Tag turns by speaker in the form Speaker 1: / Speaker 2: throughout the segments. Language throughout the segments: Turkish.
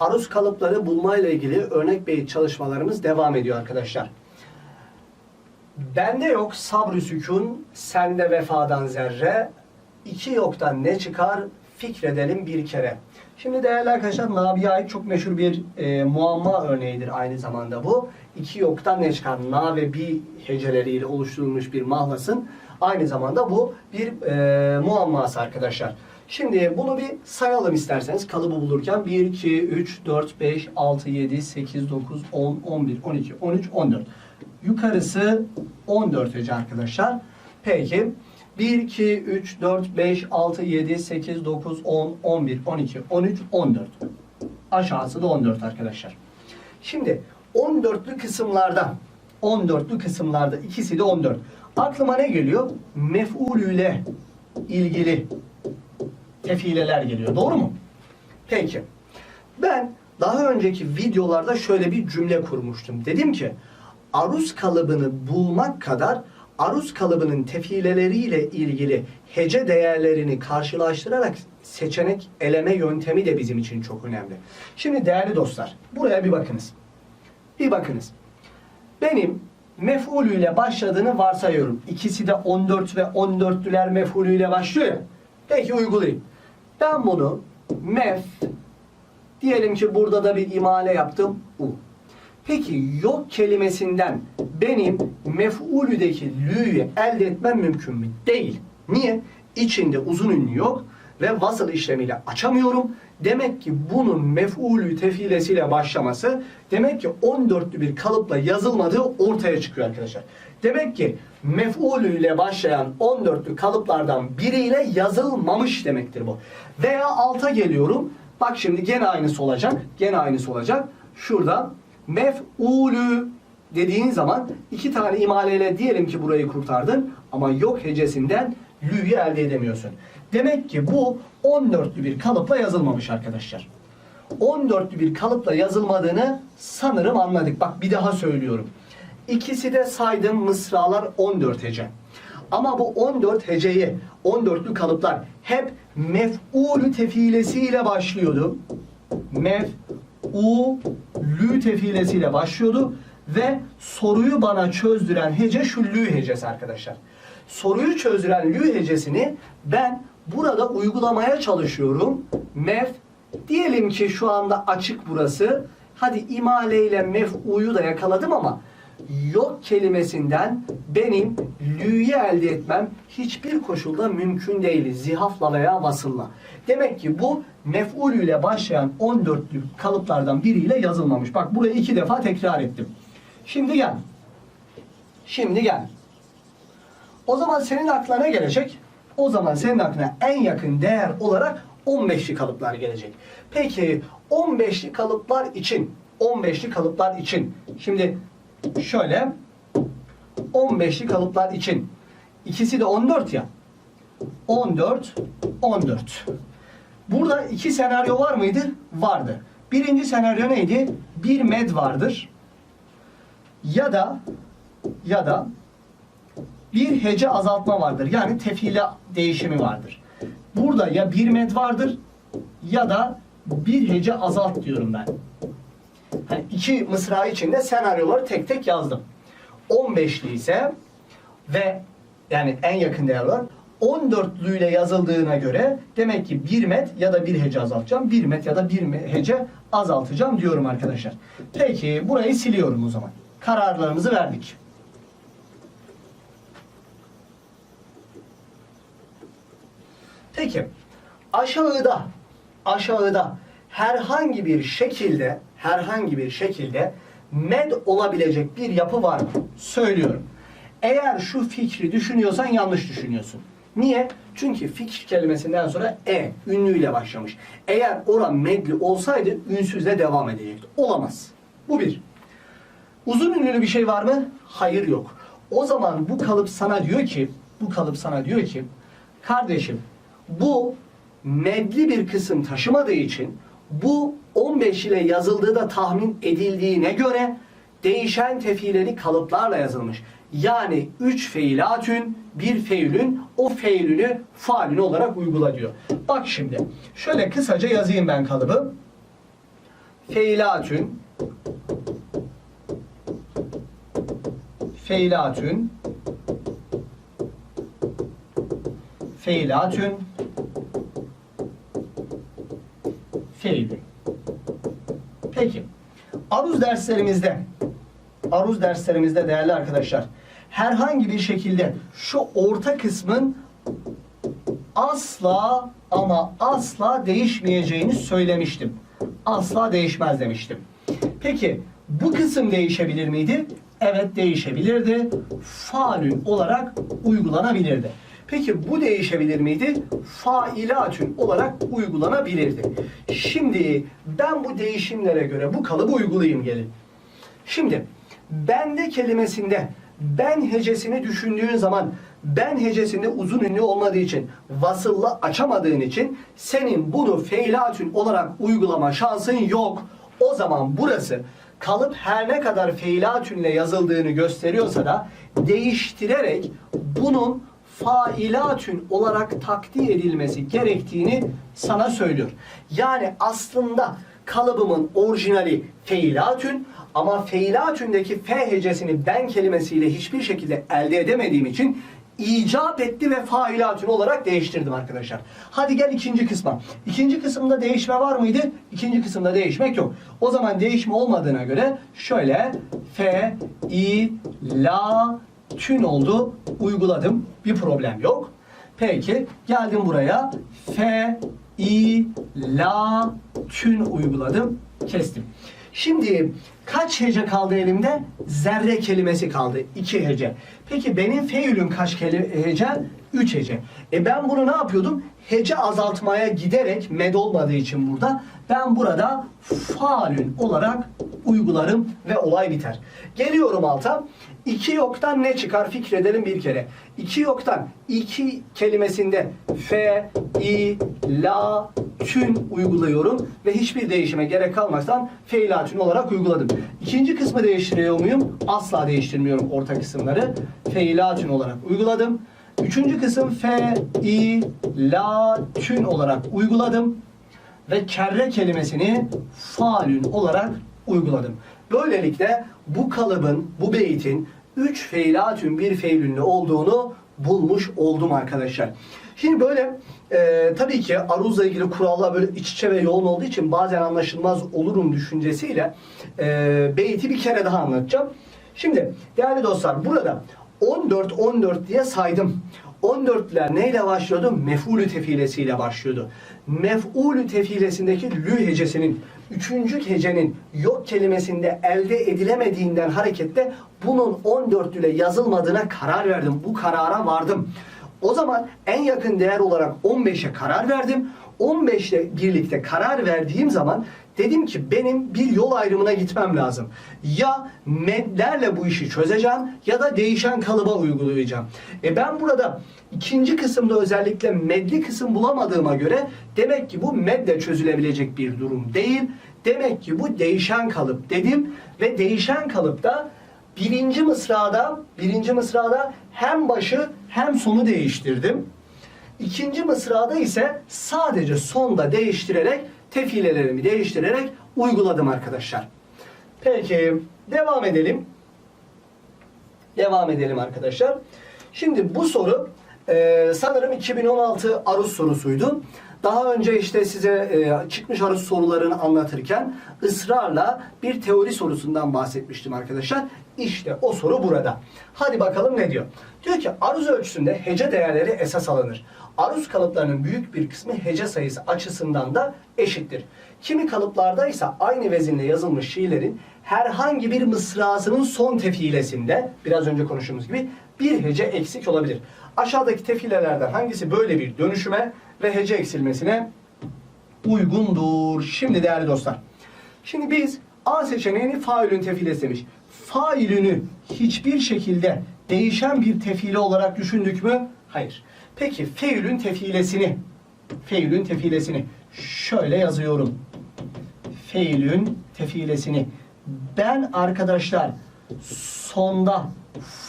Speaker 1: Aruz kalıpları bulma ile ilgili örnek beyit çalışmalarımız devam ediyor arkadaşlar. Bende yok sabrı sükun, sende vefadan zerre. İki yoktan ne çıkar? Fikredelim bir kere. Şimdi değerli arkadaşlar Nabi'ye ait çok meşhur bir e, muamma örneğidir aynı zamanda bu. İki yoktan ne çıkar? Na ve bi heceleriyle oluşturulmuş bir mahlasın. Aynı zamanda bu bir e, muamması arkadaşlar. Şimdi bunu bir sayalım isterseniz kalıbı bulurken 1, 2, 3, 4, 5, 6, 7, 8, 9, 10, 11, 12, 13, 14. Yukarısı 14 hece arkadaşlar. Peki 1, 2, 3, 4, 5, 6, 7, 8, 9, 10, 11, 12, 13, 14. Aşağısı da 14 arkadaşlar. Şimdi 14'lü kısımlarda 14'lü kısımlarda ikisi de 14. Aklıma ne geliyor? Mef'ulüyle ilgili tefileler geliyor. Doğru mu? Peki. Ben daha önceki videolarda şöyle bir cümle kurmuştum. Dedim ki aruz kalıbını bulmak kadar aruz kalıbının tefileleriyle ilgili hece değerlerini karşılaştırarak seçenek eleme yöntemi de bizim için çok önemli. Şimdi değerli dostlar buraya bir bakınız. Bir bakınız. Benim mef'ulüyle başladığını varsayıyorum. İkisi de 14 ve 14'lüler mef'ulüyle başlıyor ya. Peki uygulayayım. Ben bunu mef diyelim ki burada da bir imale yaptım u. Peki yok kelimesinden benim mef'ulüdeki lü'yü elde etmem mümkün mü? Değil. Niye? İçinde uzun ünlü yok ve vasıl işlemiyle açamıyorum. Demek ki bunun mef'ulü tefilesiyle başlaması demek ki 14'lü bir kalıpla yazılmadığı ortaya çıkıyor arkadaşlar. Demek ki mef'ulü ile başlayan 14'lü kalıplardan biriyle yazılmamış demektir bu. Veya alta geliyorum. Bak şimdi gene aynısı olacak. Gene aynısı olacak. Şurada mef'ulü dediğin zaman iki tane imaleyle diyelim ki burayı kurtardın ama yok hecesinden lü'yü elde edemiyorsun. Demek ki bu 14'lü bir kalıpla yazılmamış arkadaşlar. 14'lü bir kalıpla yazılmadığını sanırım anladık. Bak bir daha söylüyorum. İkisi de saydığım mısralar 14 hece. Ama bu 14 heceyi, 14'lü kalıplar hep mef'ulü tefilesiyle başlıyordu. Mef'ulü tefilesiyle başlıyordu ve soruyu bana çözdüren hece şu lü hecesi arkadaşlar. Soruyu çözdüren lü hecesini ben burada uygulamaya çalışıyorum. Mef diyelim ki şu anda açık burası. Hadi imale ile mef'uyu da yakaladım ama yok kelimesinden benim lü'yü elde etmem hiçbir koşulda mümkün değil. Zihafla veya vasılla. Demek ki bu mef'ul ile başlayan 14'lü kalıplardan biriyle yazılmamış. Bak burayı iki defa tekrar ettim. Şimdi gel. Şimdi gel. O zaman senin aklına gelecek? O zaman senin aklına en yakın değer olarak 15'li kalıplar gelecek. Peki 15'li kalıplar için 15'li kalıplar için şimdi şöyle 15'li kalıplar için ikisi de 14 ya 14 14 Burada iki senaryo var mıydı? Vardı. Birinci senaryo neydi? Bir med vardır. Ya da ya da bir hece azaltma vardır. Yani tefile değişimi vardır. Burada ya bir med vardır ya da bir hece azalt diyorum ben. Hani iki mısra içinde senaryoları tek tek yazdım. 15'li ise ve yani en yakın değer var. 14'lü ile yazıldığına göre demek ki bir met ya da bir hece azaltacağım. Bir met ya da bir hece azaltacağım diyorum arkadaşlar. Peki burayı siliyorum o zaman. Kararlarımızı verdik. Peki aşağıda aşağıda herhangi bir şekilde herhangi bir şekilde med olabilecek bir yapı var mı? Söylüyorum. Eğer şu fikri düşünüyorsan yanlış düşünüyorsun. Niye? Çünkü fikir kelimesinden sonra e ünlüyle başlamış. Eğer ora medli olsaydı ünsüzle devam edecekti. Olamaz. Bu bir. Uzun ünlülü bir şey var mı? Hayır yok. O zaman bu kalıp sana diyor ki, bu kalıp sana diyor ki, kardeşim bu medli bir kısım taşımadığı için bu 15 ile yazıldığı da tahmin edildiğine göre değişen tefileri kalıplarla yazılmış. Yani 3 feilatün, bir feilün, o feilünü faalün olarak uygula diyor. Bak şimdi, şöyle kısaca yazayım ben kalıbı. feilatün feilatün feilatün feilün. Peki. Aruz derslerimizde aruz derslerimizde değerli arkadaşlar herhangi bir şekilde şu orta kısmın asla ama asla değişmeyeceğini söylemiştim. Asla değişmez demiştim. Peki bu kısım değişebilir miydi? Evet değişebilirdi. Faulün olarak uygulanabilirdi. Peki bu değişebilir miydi? Failatün olarak uygulanabilirdi. Şimdi ben bu değişimlere göre bu kalıbı uygulayayım gelin. Şimdi bende kelimesinde ben hecesini düşündüğün zaman ben hecesinde uzun ünlü olmadığı için vasılla açamadığın için senin bunu feilatün olarak uygulama şansın yok. O zaman burası kalıp her ne kadar feilatünle yazıldığını gösteriyorsa da değiştirerek bunun failatün olarak takdir edilmesi gerektiğini sana söylüyor. Yani aslında kalıbımın orijinali feilatün ama feilatündeki f hecesini ben kelimesiyle hiçbir şekilde elde edemediğim için icap etti ve failatün olarak değiştirdim arkadaşlar. Hadi gel ikinci kısma. İkinci kısımda değişme var mıydı? İkinci kısımda değişmek yok. O zaman değişme olmadığına göre şöyle f, i, la, tün oldu. Uyguladım. Bir problem yok. Peki geldim buraya. F, i, la, tün uyguladım. Kestim. Şimdi kaç hece kaldı elimde? Zerre kelimesi kaldı. iki hece. Peki benim feülüm kaç hece? Üç hece. E ben bunu ne yapıyordum? Hece azaltmaya giderek med olmadığı için burada ben burada faalün olarak uygularım ve olay biter. Geliyorum alta. İki yoktan ne çıkar fikredelim bir kere. İki yoktan iki kelimesinde f, i, la, tün uyguluyorum ve hiçbir değişime gerek kalmakstan feilatün olarak uyguladım. İkinci kısmı değiştiriyor muyum? Asla değiştirmiyorum orta kısımları. Feilatün olarak uyguladım. Üçüncü kısım fe, i, la, tün olarak uyguladım ve kerre kelimesini faalün olarak uyguladım. Böylelikle bu kalıbın, bu beytin 3 feilatün bir feilünlü olduğunu bulmuş oldum arkadaşlar. Şimdi böyle e, tabii ki aruzla ilgili kurallar böyle iç içe ve yoğun olduğu için bazen anlaşılmaz olurum düşüncesiyle e, beyti bir kere daha anlatacağım. Şimdi değerli dostlar burada 14 14 diye saydım. 14'ler neyle başlıyordu? Mef'ulü tefilesiyle başlıyordu. Mef'ulü tefilesindeki lü hecesinin, üçüncü hecenin yok kelimesinde elde edilemediğinden hareketle bunun 14 ile yazılmadığına karar verdim. Bu karara vardım. O zaman en yakın değer olarak 15'e karar verdim. 15 ile birlikte karar verdiğim zaman dedim ki benim bir yol ayrımına gitmem lazım. Ya medlerle bu işi çözeceğim ya da değişen kalıba uygulayacağım. E ben burada ikinci kısımda özellikle medli kısım bulamadığıma göre demek ki bu medle çözülebilecek bir durum değil. Demek ki bu değişen kalıp dedim ve değişen kalıpta birinci mısrada birinci mısrada hem başı hem sonu değiştirdim. İkinci mısrada ise sadece sonda değiştirerek tefilelerimi değiştirerek uyguladım arkadaşlar. Peki devam edelim. Devam edelim arkadaşlar. Şimdi bu soru e, sanırım 2016 aruz sorusuydu. Daha önce işte size e, çıkmış aruz sorularını anlatırken ısrarla bir teori sorusundan bahsetmiştim arkadaşlar. İşte o soru burada. Hadi bakalım ne diyor? Diyor ki aruz ölçüsünde hece değerleri esas alınır. Aruz kalıplarının büyük bir kısmı hece sayısı açısından da eşittir. Kimi kalıplarda ise aynı vezinle yazılmış şiirlerin herhangi bir mısrasının son tefilesinde biraz önce konuştuğumuz gibi bir hece eksik olabilir. Aşağıdaki tefilelerden hangisi böyle bir dönüşüme ve hece eksilmesine uygundur? Şimdi değerli dostlar. Şimdi biz A seçeneğini failün tefilesi demiş. Failünü hiçbir şekilde değişen bir tefile olarak düşündük mü? Hayır. Peki feülün tefilesini feülün tefilesini şöyle yazıyorum. Feülün tefilesini ben arkadaşlar sonda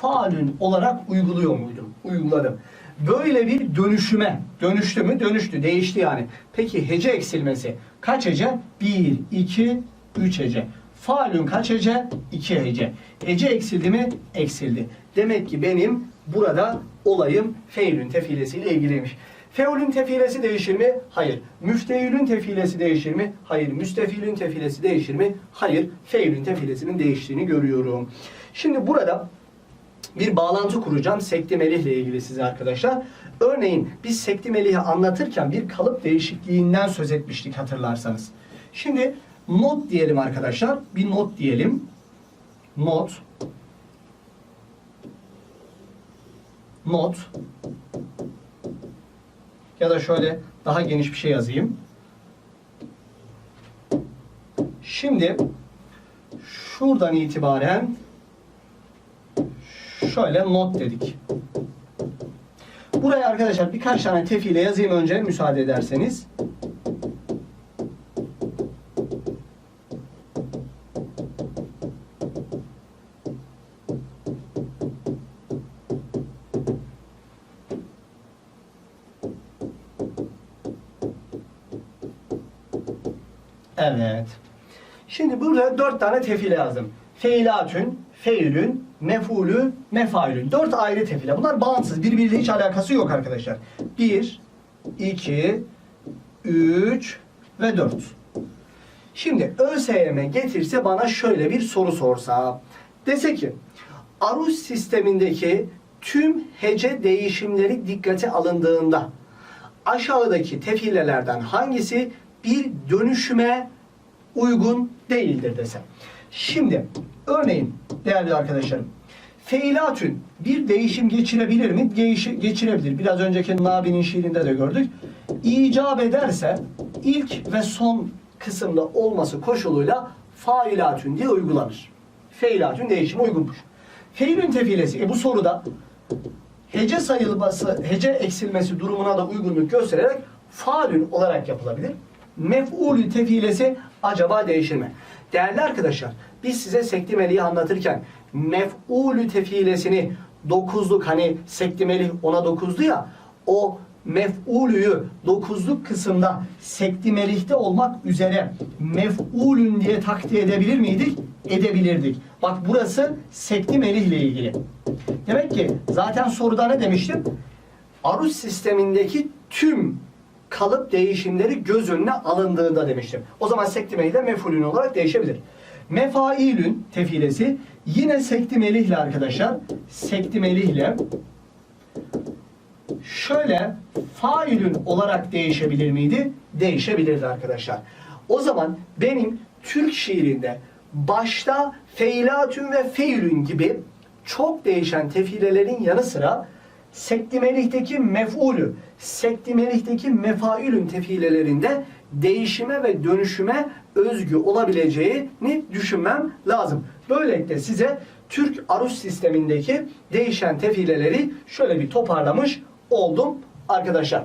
Speaker 1: faulün olarak uyguluyor muydum? Uyguladım. Böyle bir dönüşüme dönüştü mü? Dönüştü. Değişti yani. Peki hece eksilmesi kaç hece? 1, 2, 3 hece. Faulün kaç hece? 2 hece. Hece eksildi mi? Eksildi. Demek ki benim burada olayım feilün tefilesiyle ilgiliymiş. Feulün tefilesi değişir mi? Hayır. Müftehilün tefilesi değişir mi? Hayır. Müstefilün tefilesi değişir mi? Hayır. Feilün tefilesinin değiştiğini görüyorum. Şimdi burada bir bağlantı kuracağım sekti ile ilgili size arkadaşlar. Örneğin biz sekti melihi anlatırken bir kalıp değişikliğinden söz etmiştik hatırlarsanız. Şimdi not diyelim arkadaşlar. Bir not diyelim. Not. Not. Ya da şöyle daha geniş bir şey yazayım. Şimdi şuradan itibaren şöyle not dedik. Buraya arkadaşlar birkaç tane tefile yazayım önce müsaade ederseniz. Burada dört tane tefile yazdım. Feilatün, feilün, mefulü, mefailün. Dört ayrı tefile. Bunlar bağımsız. Birbiriyle hiç alakası yok arkadaşlar. Bir, iki, üç ve dört. Şimdi ÖSYM getirse bana şöyle bir soru sorsa. Dese ki aruz sistemindeki tüm hece değişimleri dikkate alındığında aşağıdaki tefilelerden hangisi bir dönüşüme uygun değildir desem. Şimdi örneğin değerli arkadaşlarım feilatün bir değişim geçirebilir mi? Değişi, geçirebilir. Biraz önceki Nabi'nin şiirinde de gördük. İcap ederse ilk ve son kısımda olması koşuluyla failatün diye uygulanır. Feilatün değişimi uygunmuş. Feilün tefilesi. E bu soruda hece sayılması, hece eksilmesi durumuna da uygunluk göstererek faulün olarak yapılabilir. Mef'ulü tefilesi acaba değişir mi? Değerli arkadaşlar, biz size sektimeliği anlatırken mef'ulü tefilesini dokuzluk hani sektimelih ona dokuzdu ya o mef'ulüyü dokuzluk kısımda sektimelihte olmak üzere mef'ulün diye takdir edebilir miydik? Edebilirdik. Bak burası sektimelih ile ilgili. Demek ki zaten soruda ne demiştim? Aruz sistemindeki tüm kalıp değişimleri göz önüne alındığında demiştim. O zaman sektimeli de mefulün olarak değişebilir. Mefailün tefilesi yine sektimelihle arkadaşlar. Sektimelihle şöyle failün olarak değişebilir miydi? Değişebilirdi arkadaşlar. O zaman benim Türk şiirinde başta feilatün ve feilün gibi çok değişen tefilelerin yanı sıra sektimelihteki mef'ulü, sektimelihteki mefailün tefilelerinde değişime ve dönüşüme özgü olabileceğini düşünmem lazım. Böylelikle size Türk aruz sistemindeki değişen tefileleri şöyle bir toparlamış oldum arkadaşlar.